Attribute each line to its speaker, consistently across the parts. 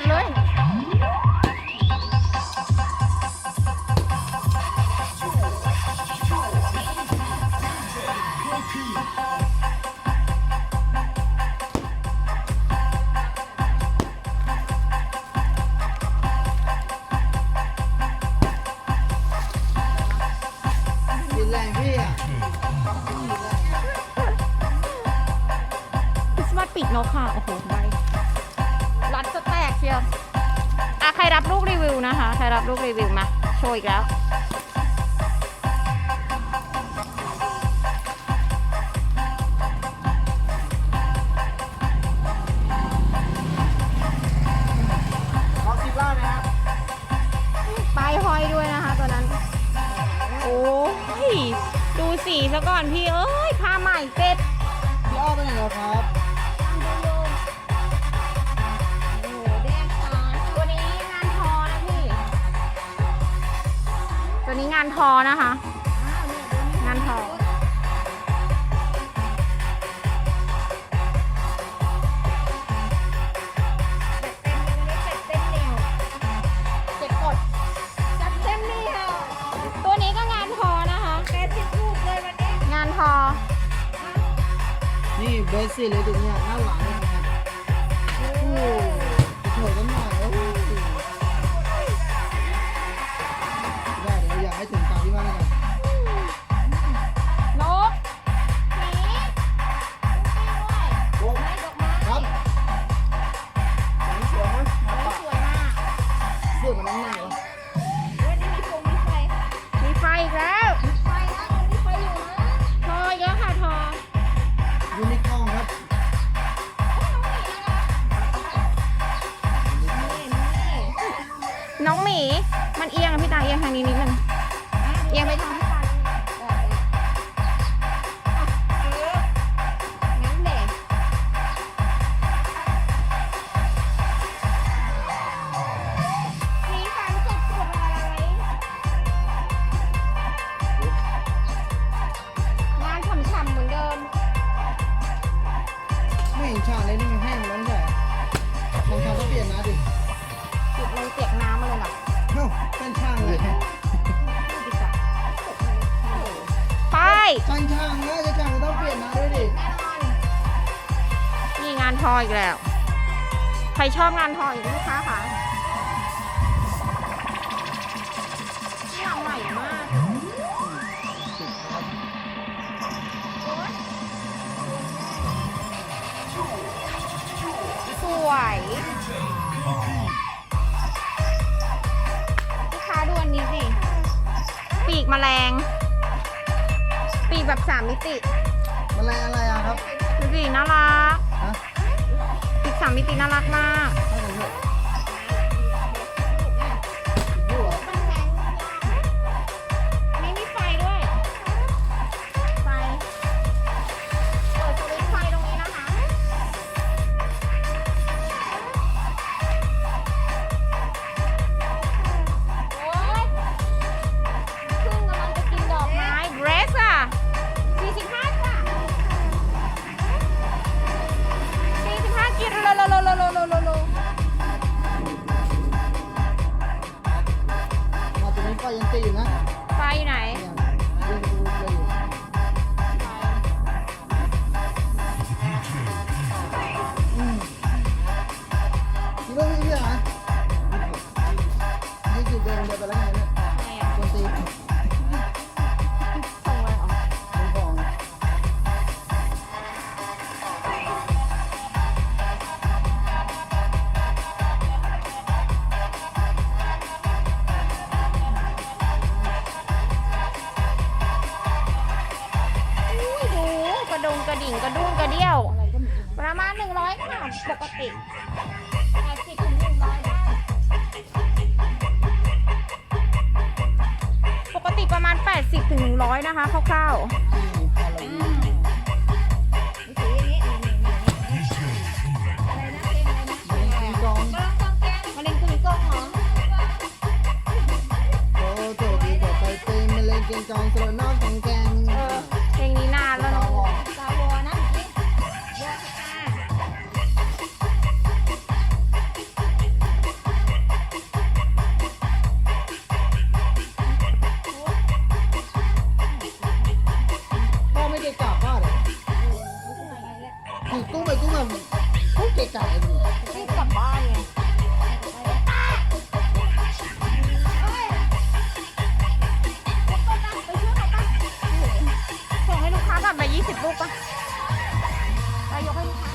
Speaker 1: ดเลยกินแรงพี่อะกินรง คริสต์มาสปีกค่ะ โอ้โห อะใครรับลูกรีวิวนะคะ ใครรับลูกรีวิวมา โชว์อีกแล้ว
Speaker 2: ขอสิบล่านะครับ
Speaker 1: ป้ายห้อยด้วยนะคะตัวนั้น โอ้ย ดูสีซะก่อนพี่ เอ้ยผ้าใหม่เซ็ต
Speaker 2: พี่อ้อไปไหนแล้วครับา
Speaker 1: นทอนะคะ งานทอเจ็บกดจัดเต็มนี่ค่ะตัวนี้ก็งานทอนะคะแปดสิบลูกเลยวันนี้งานทอ
Speaker 2: นี่เบสซี่เลยดูเนี่ยหน้าหลังเลยนะครับ น้อง
Speaker 1: หมี มั
Speaker 2: นเอี
Speaker 1: ยงอะพี่ตาเอียงทางนี้นิดนึง เอียงไปทางพี่ตางั้นเด็กสีสันสดสดอะไรงานฉ่ำๆเหมือนเดิม
Speaker 2: ไม่เห็นชาเลยนี่ ช่างช่างนะจะช่างต้องเปลี่ยนนะด้วยดิ
Speaker 1: นี่งานทออีกแล้ว ใครชอบงานทออีกลูกค้าคะนี่ใหม่มากสวยลูกค้าดูอันนี้สิ ปีกแมลง ปีกแบบสามมิติ
Speaker 2: มันอะไรอะไรอะครับ
Speaker 1: ดูสิน่ารัก
Speaker 2: ฮะ
Speaker 1: ปีกสามมิติน่ารักมาก
Speaker 2: ให้ผมเถอะดู
Speaker 1: ยัง
Speaker 2: ตีอยู่นะ
Speaker 1: ไฟอยู่ไหน กระดงกระดิ่งกระดุ้งกระเดี่ยว ประมาณ 100ค่ะปกติ80ถึง100ได้ปกติประมาณ 80ถึง100 นะคะคร่าว
Speaker 2: ที่ฮาโลวีนมีกอง
Speaker 1: ๆมาเล่นคุยกล้องเหรอ
Speaker 2: โอ้โจดีกว่าไปตีมาเล่นเกมจองสโลนอกของแกง
Speaker 1: เออเพลง จ่าย
Speaker 2: ดิรีบกลับบ้านไงส่ให้ลูก
Speaker 1: ค้ากลับมา20 ลูกปะไปยกให้ลูกค้า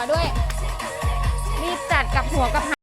Speaker 1: หัวด้วย รีบจัดกับหัวกับหาง